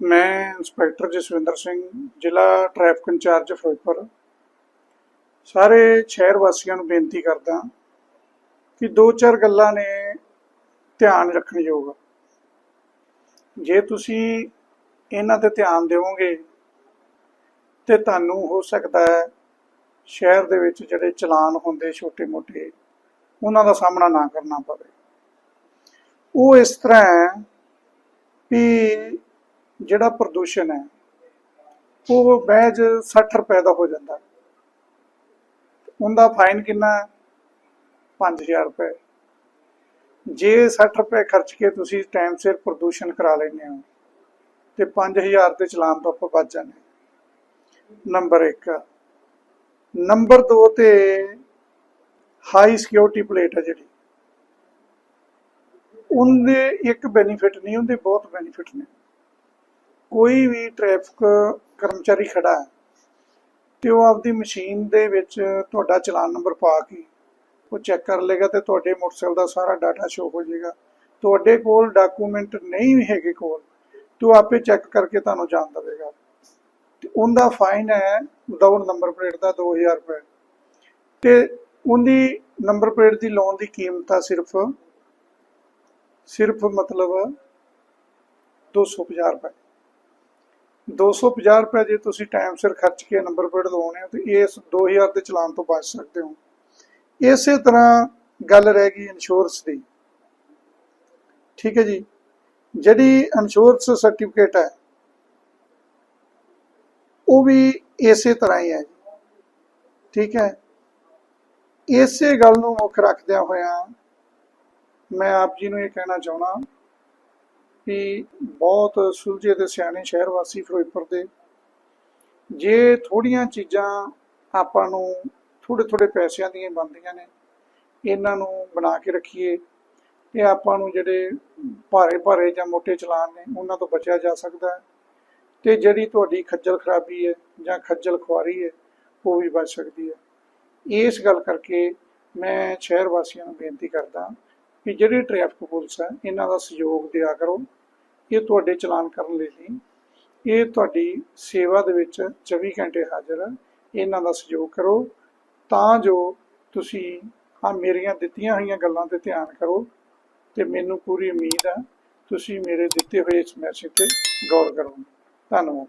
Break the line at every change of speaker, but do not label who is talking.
ਮੈਂ ਇੰਸਪੈਕਟਰ ਜਸਵਿੰਦਰ ਸਿੰਘ, ਜ਼ਿਲ੍ਹਾ traffic incharge Firozpur ਸਾਰੇ ਸ਼ਹਿਰ ਵਾਸੀਆਂ ਨੂੰ ਬੇਨਤੀ ਕਰਦਾ ਕਿ ਦੋ ਚਾਰ ਗੱਲਾਂ ਨੇ ਧਿਆਨ ਰੱਖਣ ਯੋਗ ਜੇ ਤੁਸੀਂ ਇਹਨਾਂ ਤੇ ਧਿਆਨ ਦਿਵੋਗੇ, ਤੇ ਤੁਹਾਨੂੰ ਹੋ ਸਕਦਾ ਹੈ ਸ਼ਹਿਰ ਦੇ ਵਿੱਚ ਜਿਹੜੇ ਚਲਾਨ ਹੁੰਦੇ ਛੋਟੇ-ਮੋਟੇ, ਉਹਨਾਂ ਦਾ ਸਾਹਮਣਾ ਨਾ ਕਰਨਾ ਪਵੇ। ਉਹ ਇਸ ਤਰ੍ਹਾਂ ਹੈ ਵੀ ਜਿਹੜਾ ਪ੍ਰਦੂਸ਼ਣ ਹੈ, ਉਹ ਮਹਿਜ 60 ਰੁਪਏ ਦਾ ਹੋ ਜਾਂਦਾ। ਹੈ। ਉਹਦਾ ਫਾਈਨ ਕਿੰਨਾ ਹੈ? 5000 ਰੁਪਏ। ਜੇ 60 ਰੁਪਏ ਖਰਚ ਕੇ ਤੁਸੀਂ ਟਾਈਮ ਸਿਰ ਪ੍ਰਦੂਸ਼ਣ ਕਰਾ ਲੈਂਦੇ ਹੋ, ਤੇ 5000 ਦੇ ਚਲਾਨ ਤੋਂ ਆਪਾਂ ਬਚ ਜਾਂਦੇ ਨੰਬਰ 1 ਨੰਬਰ 2 ਤੇ ਹਾਈ ਸਿਕਿਉਰਿਟੀ ਪਲੇਟ ਹੈ ਜਿਹੜੀ। ਉਹਦੇ ਇੱਕ ਬੈਨੀਫਿਟ ਨਹੀਂ, ਉਹਦੇ ਬਹੁਤ ਬੈਨੀਫਿਟ ਨੇ। ਕੋਈ ਵੀ ਟ੍ਰੈਫਿਕ ਕਰਮਚਾਰੀ ਖੜਾ ਹੈ ਤੇ ਉਹ ਆਪਦੀ ਮਸ਼ੀਨ ਦੇ ਵਿੱਚ ਤੁਹਾਡਾ ਚਲਾਨ ਨੰਬਰ ਪਾ ਕੇ ਉਹ ਚੈੱਕ ਕਰ ਲੇਗਾ ਤੇ ਤੁਹਾਡੇ ਮੋਟਰਸਾਈਕਲ ਦਾ ਸਾਰਾ ਡਾਟਾ ਸ਼ੋ ਹੋ ਜਾਏਗਾ। ਤੁਹਾਡੇ ਕੋਲ ਡਾਕੂਮੈਂਟ ਨਹੀਂ ਹੈਗੇ ਕੋਲ, ਤੇ ਆਪੇ ਚੈੱਕ ਕਰਕੇ ਤੁਹਾਨੂੰ ਜਾਣ ਦੇਵੇਗਾ। ਤੇ ਉਹਦਾ ਫਾਈਨ ਹੈ ਵਿਦਆਊਟ ਨੰਬਰ ਪਲੇਟ ਦਾ 2000 ਰੁਪਏ। ਤੇ ਉਹਦੀ ਨੰਬਰ ਪਲੇਟ ਦੀ ਲੋਨ ਦੀ ਕੀਮਤ ਆ ਸਿਰਫ ਸਿਰਫ ਮਤਲਬ 250 ਰੁਪਏ। 250 ਰੁਪਏ ਜੇ ਤੁਸੀਂ ਟਾਈਮ ਸਿਰ ਖਰਚ ਕੇ ਨੰਬਰ ਪਲੇਟ ਲਵਾਉਣੇ ਹੋ ਤੇ ਇਸ 2000 ਦੇ ਚਲਾਨ ਤੋਂ ਬਚ ਸਕਦੇ ਹੋ। ਇਸੇ ਤਰ੍ਹਾਂ ਗੱਲ ਰਹਿ ਗਈ ਇੰਸ਼ੋਰੈਂਸ ਦੀ। ਠੀਕ ਹੈ ਜੀ। ਜਿਹੜੀ ਇੰਸ਼ੋਰੈਂਸ ਸਰਟੀਫਿਕੇਟ ਹੈ, ਉਹ ਵੀ ਇਸੇ ਤਰ੍ਹਾਂ ਹੀ ਹੈ ਠੀਕ ਹੈ। ਇਸੇ ਗੱਲ ਨੂੰ ਮੁੱਖ ਰੱਖਦਿਆਂ ਹੋਇਆ ਮੈਂ ਆਪ ਜੀ ਨੂੰ ਇਹ ਕਹਿਣਾ ਚਾਹੁੰਦਾ ਕਿ ਬਹੁਤ ਸੁਲਝੇ ਤੇ ਸਿਆਣੇ ਸ਼ਹਿਰ ਵਾਸੀ ਫਿਰੋਜ਼ਪੁਰ ਦੇ। ਜੇ ਥੋੜੀਆਂ ਚੀਜ਼ਾਂ ਆਪਾਂ ਨੂੰ ਥੋੜੇ ਥੋੜੇ ਪੈਸਿਆਂ ਦੀਆਂ ਬਣਦੀਆਂ ਨੇ, ਇਹਨਾਂ ਨੂੰ ਬਣਾ ਕੇ ਰੱਖੀਏ, ਇਹ ਆਪਾਂ ਨੂੰ ਜਿਹੜੇ ਭਾਰੇ ਭਾਰੇ ਜਾਂ ਮੋਟੇ ਚਲਾਨ ਨੇ, ਉਹਨਾਂ ਤੋਂ ਬਚਿਆ ਜਾ ਸਕਦਾ ਹੈ। ਤੇ ਜਿਹੜੀ ਤੁਹਾਡੀ ਖੱਜਲ ਖਰਾਬੀ ਹੈ ਜਾਂ ਖੱਜਲ ਖੁਆਰੀ ਹੈ, ਉਹ ਵੀ ਬਚ ਸਕਦੀ ਹੈ। ਇਸ ਗੱਲ ਕਰਕੇ ਮੈਂ ਸ਼ਹਿਰ ਵਾਸੀਆਂ ਨੂੰ ਬੇਨਤੀ ਕਰਦਾ ਕਿ ਜਿਹੜੀ ਟ੍ਰੈਫਿਕ ਪੁਲਿਸ ਹੈ, ਇਹਨਾਂ ਦਾ ਸਹਿਯੋਗ ਦਿਆ ਕਰੋ। ਇਹ ਤੁਹਾਡੇ ਚਲਾਨ ਕਰਨ ਲਈ ਨਹੀਂ। ਇਹ ਤੁਹਾਡੀ ਸੇਵਾ ਦੇ ਵਿੱਚ 24 ਘੰਟੇ ਹਾਜ਼ਰ ਹੈ ਇਹਨਾਂ ਦਾ ਸਹਿਯੋਗ ਕਰੋ। ਤਾਂ ਜੋ ਤੁਸੀਂ ਆ ਮੇਰੀਆਂ ਦਿੱਤੀਆਂ ਹੋਈਆਂ ਗੱਲਾਂ ਤੇ ਧਿਆਨ ਕਰੋ ਤੇ ਮੈਨੂੰ ਪੂਰੀ ਉਮੀਦ ਆ, ਤੁਸੀਂ ਮੇਰੇ ਦਿੱਤੇ ਹੋਏ ਇਸ ਮੈਸੇਜ ਤੇ ਗੌਰ ਕਰੋਗੇ ਧੰਨਵਾਦ।